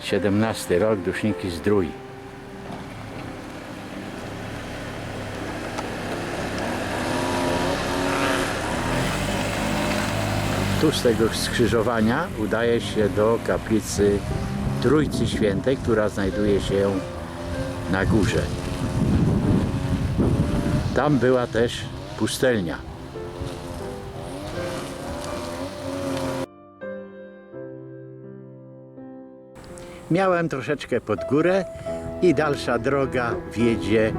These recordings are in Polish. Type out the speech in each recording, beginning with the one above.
17 rok, Duszniki Zdrój. Tu z tego skrzyżowania udaje się do kaplicy Trójcy Świętej, która znajduje się na górze. Tam była też pustelnia. Miałem troszeczkę pod górę i dalsza droga wiedzie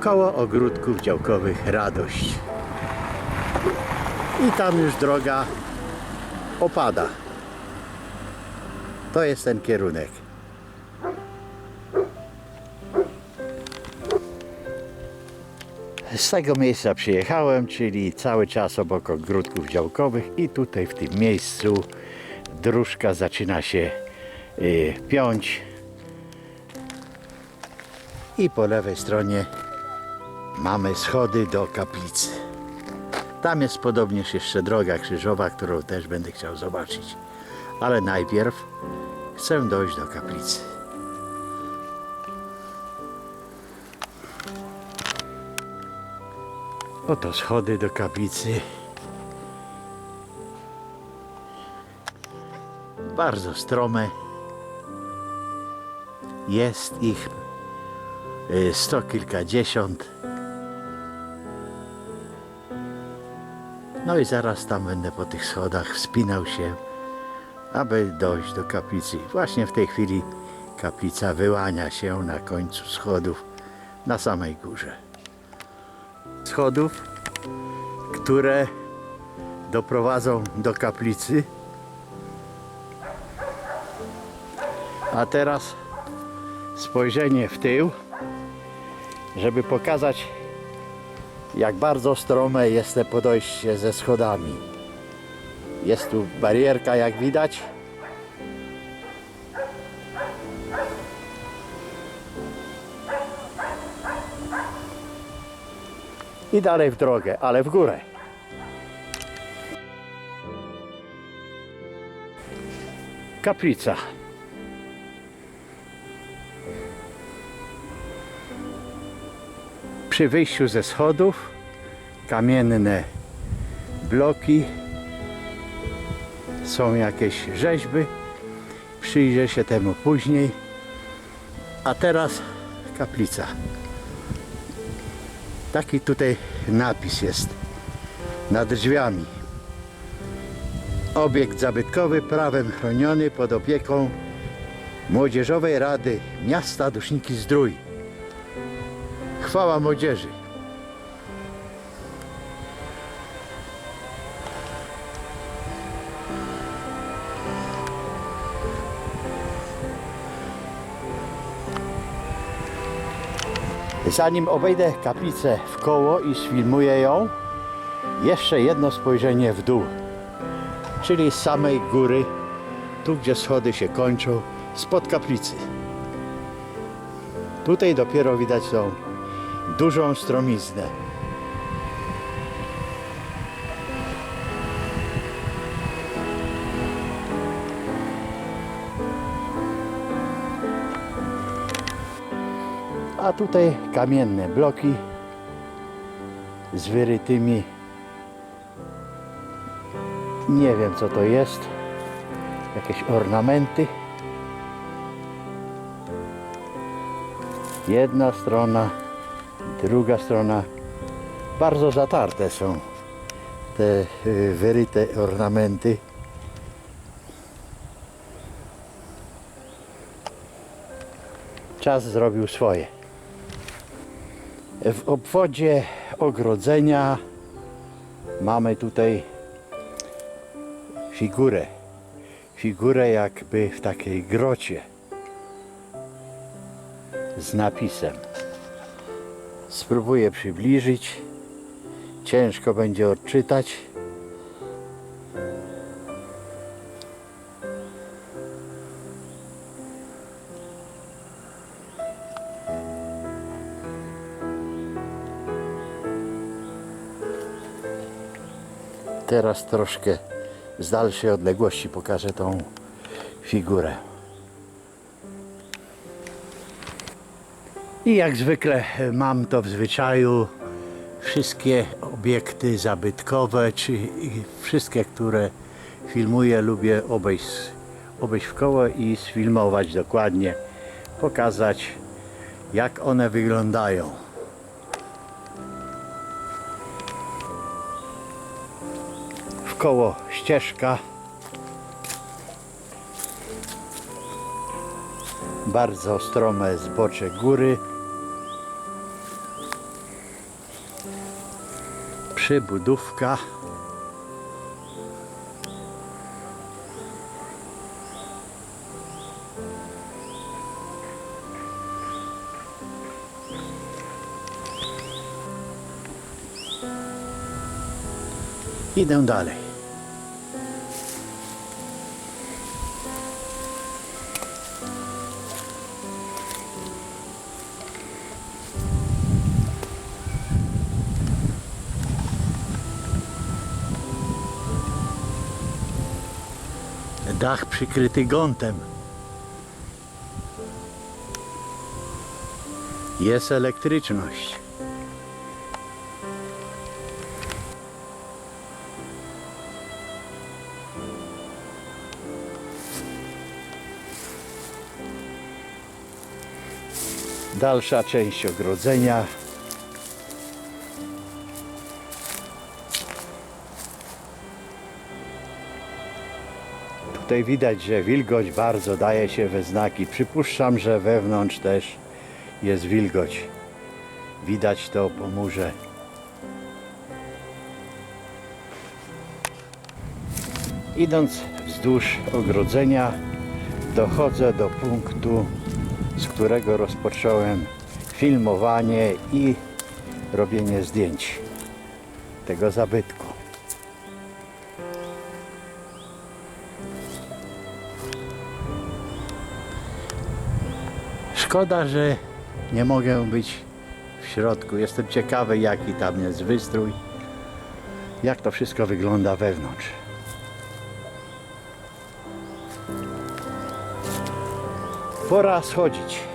koło ogródków działkowych Radość. I tam już droga opada. To jest ten kierunek. Z tego miejsca przyjechałem, czyli cały czas obok ogródków działkowych i tutaj w tym miejscu dróżka zaczyna się piąć i po lewej stronie mamy schody do kaplicy. Tam jest podobnież jeszcze droga krzyżowa, którą też będę chciał zobaczyć. Ale najpierw chcę dojść do kaplicy. Oto schody do kaplicy. Bardzo strome. Jest ich y, sto kilkadziesiąt. No i zaraz tam będę po tych schodach wspinał się, aby dojść do kaplicy. Właśnie w tej chwili kaplica wyłania się na końcu schodów na samej górze. Schodów, które doprowadzą do kaplicy. A teraz spojrzenie w tył, żeby pokazać jak bardzo strome jest to podejście ze schodami. Jest tu barierka, jak widać. I dalej w drogę, ale w górę. Kaplica. Przy wyjściu ze schodów kamienne bloki, są jakieś rzeźby, przyjrzę się temu później. A teraz kaplica. Taki tutaj napis jest nad drzwiami. Obiekt zabytkowy prawem chroniony pod opieką Młodzieżowej Rady Miasta Duszniki Zdrój. Chwała młodzieży. Zanim obejdę kaplicę w koło i sfilmuję ją, jeszcze jedno spojrzenie w dół, czyli z samej góry, tu gdzie schody się kończą, spod kaplicy. Tutaj dopiero widać tą dużą stromiznę. A tutaj kamienne bloki z wyrytymi. Nie wiem co to jest. Jakieś ornamenty. Jedna strona, druga strona. Bardzo zatarte są te y, wyryte ornamenty. Czas zrobił swoje. W obwodzie ogrodzenia mamy tutaj figurę. Figurę jakby w takiej grocie z napisem. Spróbuję przybliżyć. Ciężko będzie odczytać. Teraz troszkę z dalszej odległości pokażę tą figurę. I jak zwykle mam to w zwyczaju wszystkie obiekty zabytkowe, czy wszystkie, które filmuję, lubię obejść, obejść w koło i sfilmować dokładnie, pokazać jak one wyglądają. W koło ścieżka. Bardzo strome zbocze góry. Przybudówka. Idę dalej. Dach przykryty gątem. Jest elektryczność. Dalsza część ogrodzenia. Tutaj widać, że wilgoć bardzo daje się we znaki. Przypuszczam, że wewnątrz też jest wilgoć. Widać to po murze. Idąc wzdłuż ogrodzenia, dochodzę do punktu, z którego rozpocząłem filmowanie i robienie zdjęć tego zabytku. Szkoda, że nie mogę być w środku. Jestem ciekawy, jaki tam jest wystrój, jak to wszystko wygląda wewnątrz. Pora schodzić.